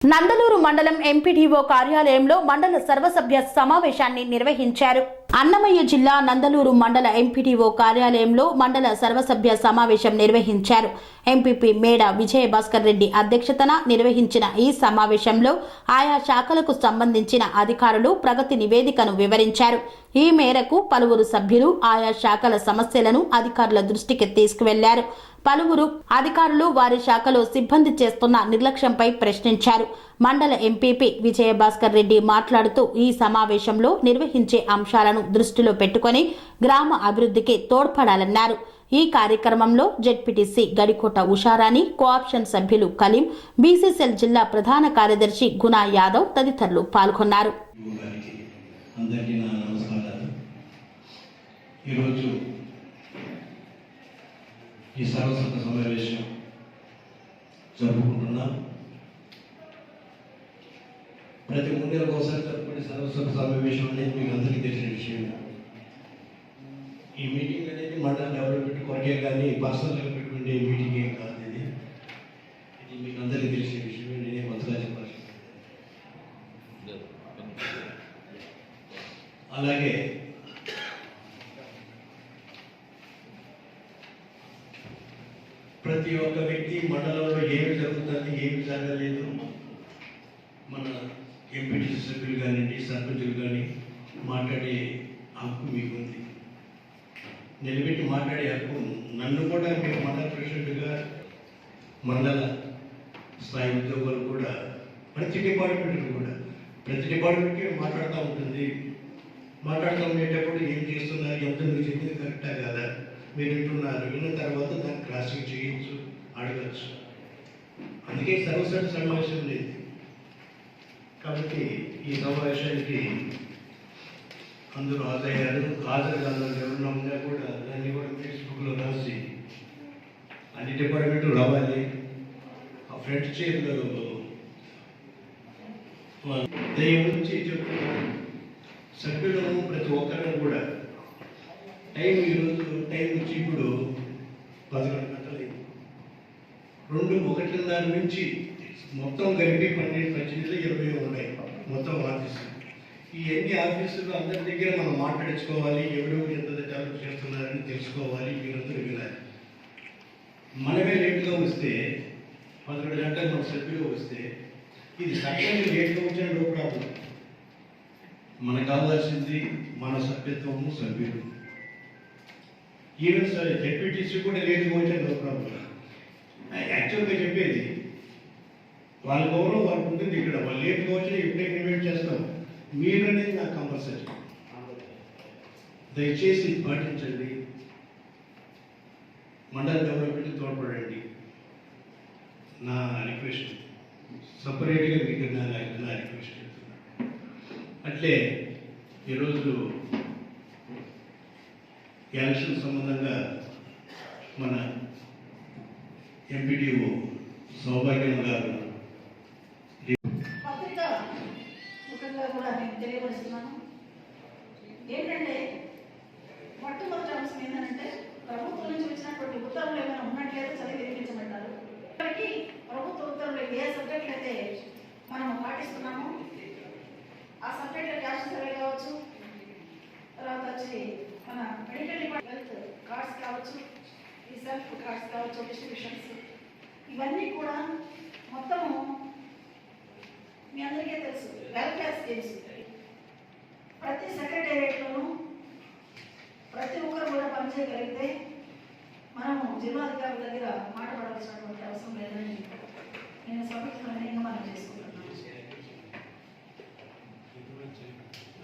నందలూరు మండలం ఎంపీడీఓ కార్యాలయంలో మండల సర్వసభ్య సమావేశాన్ని నిర్వహించారు. అన్నమయ్య జిల్లా నందలూరు మండల ఎంపీటీఓ కార్యాలయంలో మండల సర్వసభ్య సమావేశం నిర్వహించారు. ఎంపీపీ మేడ విజయభాస్కర్ రెడ్డి అధ్యక్షతన నిర్వహించిన ఈ సమావేశంలో ఆయా శాఖలకు సంబంధించిన అధికారులు ప్రగతి నివేదికను వివరించారు. ఈ మేరకు పలువురు సభ్యులు ఆయా శాఖల సమస్యలను అధికారుల దృష్టికి తీసుకువెళ్ళారు. పలువురు అధికారులు వారి శాఖలో సిబ్బంది చేస్తున్న నిర్లక్ష్యంపై ప్రశ్నించారు. మండల ఎంపీపీ విజయభాస్కర్ రెడ్డి మాట్లాడుతూ ఈ సమావేశంలో నిర్వహించే అంశాలను దృష్టిలో పెట్టుకొని గ్రామ అభివృద్ధికి తోడ్పడాలన్నారు. ఈ కార్యక్రమంలో జెడ్పీటీసీ గడికోట ఉషారాణి కోఆప్షన్ సభ్యులు కలీం బీసీసీఎల్ జిల్లా ప్రధాన కార్యదర్శి గునా యాదవ్ తదితరులు పాల్గొన్నారు. ఈ సమావేశం జరుపుకుంటున్నాం. ప్రతి మూడు నెలలకు ఒకసారి జరుపుకునే సర్వసంగ సమావేశం అనేది మీకు అందరికీ తెలిసిన విషయం. ఈ మీటింగ్ అనేది మండల డెవలప్మెంట్ కొరకే కానీ పర్సనల్ పెట్టుకుంటే ఈ మీటింగ్ ఏం కాదు ఇది. ఇది మీకు అందరికీ తెలిసిన విషయం. నేనే కొత్తగా చెప్పాల్సి అలాగే ప్రతి ఒక్క వ్యక్తి మండలంలో ఏమి జరుగుతుంది ఏమి జరగలేదు. మన ఎంపీటీసీ సభ్యులు కానివ్వండి సర్పంచులు కానీ మాట్లాడే హక్కు మీకుంది. నిలబెట్టి మాట్లాడే హక్కు నన్ను కూడా మీరు మండల ప్రెసిడెంట్గా మండల స్థాయి ఉద్యోగాలు కూడా ప్రతి డిపార్ట్మెంట్ కూడా ప్రతి డిపార్ట్మెంట్కి మాట్లాడుతూ ఉంటుంది. మాట్లాడుతూ ఉండేటప్పుడు ఏం చేస్తున్నారు ఎంత మీరు చెప్పింది కరెక్టా కదా? మీరు వింటున్నారు విన్న తర్వాత దాన్ని క్రాసింగ్ చేయొచ్చు అడగచ్చు. అందుకే సర్వసభ సమావేశం లేదు. కాబట్టి ఈ సమావేశానికి అందరూ హాజరయ్యారు హాజరు కాదు ఎవరన్నా ఉన్నా కూడా దాన్ని కూడా ఫేస్బుక్లో రాసి అన్ని డిపార్ట్మెంట్లు రావాలి. ఆ ఫ్రెండ్స్ చైర్లో దయ్యం నుంచి చెప్తున్నాను సభ్యులను ప్రతి ఒక్కరిని కూడా టైం ఈరోజు టైం నుంచి ఇప్పుడు పదకొండు గంటలైంది. రెండు ఒకటిన్నర నుంచి మొత్తం కలిపి పన్నెండు పద్దెనిమిది ఇరవై ఉన్నాయి మొత్తం ఆఫీసు ఈ ఎన్ని ఆఫీసులు అందరి దగ్గర మనం మాట్లాడించుకోవాలి ఎవరెవరు ఎంత డెవలప్ చేస్తున్నారని తెలుసుకోవాలి మీరందరూ వినాలి. మనమే లేట్గా వస్తే పదకొండు గంటలు మన సభ్యులు వస్తే ఇది సభ్యులు లేట్గా వచ్చిన నో ప్రాబ్లం మనకు కావాల్సింది మన సభ్యత్వము సభ్యులు. ఈవెన్ సరే డెప్యూటీసీ కూడా లేట్గా వచ్చిన నో ప్రాబ్లం యాక్చువల్గా చెప్పేది వాళ్ళ గౌరవం వాళ్ళకి ఉంటుంది ఇక్కడ. వాళ్ళు లేట్గా వచ్చినా ఎప్పుడైనా ఇన్వైట్ చేస్తాం మీరు అనేది నాకు కంపల్సరీ దయచేసి పాటించండి. మండల డెవలప్మెంట్ తోడ్పడండి. నా రిక్వెస్ట్ సపరేట్గా మీకు నా నా రిక్వెస్ట్ చెప్తున్నాను అట్లే ఈరోజు ఎలక్షన్ సంబంధంగా మన ఎంపీడీఓ సౌభాగ్యం గారు ముఖ్యంగా కూడా మేము తెలియపరుస్తున్నాను ఏంటంటే మొట్టమొదటి అంశం ఏంటంటే ప్రభుత్వం నుంచి వచ్చినటువంటి ఉత్తర్వులు ఏమైనా ఉన్నట్లయితే చదివి వినిపించబడ్డారు. ఇప్పటికీ ప్రభుత్వ ఉత్తర్వులు ఏ సబ్జెక్టులు అయితే మనం పాటిస్తున్నామో ఆ సబ్జెక్టుల క్యాష్ సర్వే కావచ్చు తర్వాత వచ్చి మన మెడికల్ హెల్త్ కార్డ్స్ కావచ్చు ఈ సెల్ఫ్ కార్డ్స్ కావచ్చు డిస్ట్రిబ్యూషన్స్ ఇవన్నీ కూడా మొత్తము స్కీమ్స్ వెల్ఫేర్ స్కీమ్స్ ప్రతి సెక్రటేరియట్లోనూ ప్రతి ఒక్కరు కూడా పనిచేయగలిగితే మనము జిల్లాధికారుల దగ్గర మాట్లాడవలసినటువంటి అవసరం లేదని నేను సభ్యులను మనం చేసుకుంటున్నాను.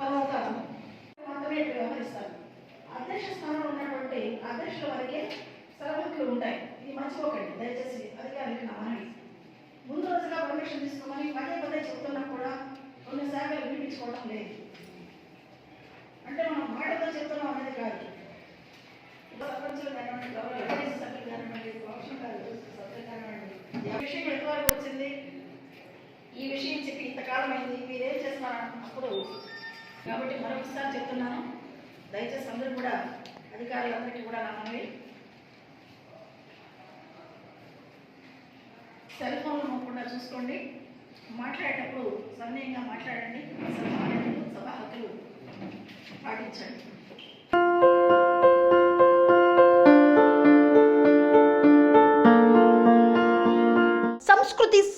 తర్వాత మాత్రమే వ్యవహరిస్తారు. అధ్యక్ష స్థానంలో ఉన్నటువంటి అధ్యక్షుల వరకే సలహాలు ఉంటాయి. ఇది మర్చిపోకండి దయచేసి అధికారులకు నా మనవి పర్మిషన్ తీసుకోమని పదే పదే చెప్తున్నా కూడా కొన్ని శాఖలు వినిపించుకోవడం లేదు. అంటే మనం మాటతో చెప్తున్నాం అనేది కాదు. ఇప్పుడు కానివ్వండి, గౌరవ ఎంపీసీ సభ్యులు కానివ్వండి, సభ్యులు కానివ్వండి, విషయం ఎంతవరకు వచ్చింది? ఈ విషయం చెప్పి ఇంతకాలం అయింది మీరేం చేస్తున్నారు? అప్పుడు కాబట్టి మరొకసారి చెప్తున్నాను. దయచేసి అందరూ కూడా అధికారులందరికీ కూడా నా మనవి. సెల్ ఫోన్లు మొక్కకుండా చూసుకోండి. మాట్లాడేటప్పుడు సమయంగా మాట్లాడండి. సభ ఆనందలు సభ హక్కులు పాటించండి.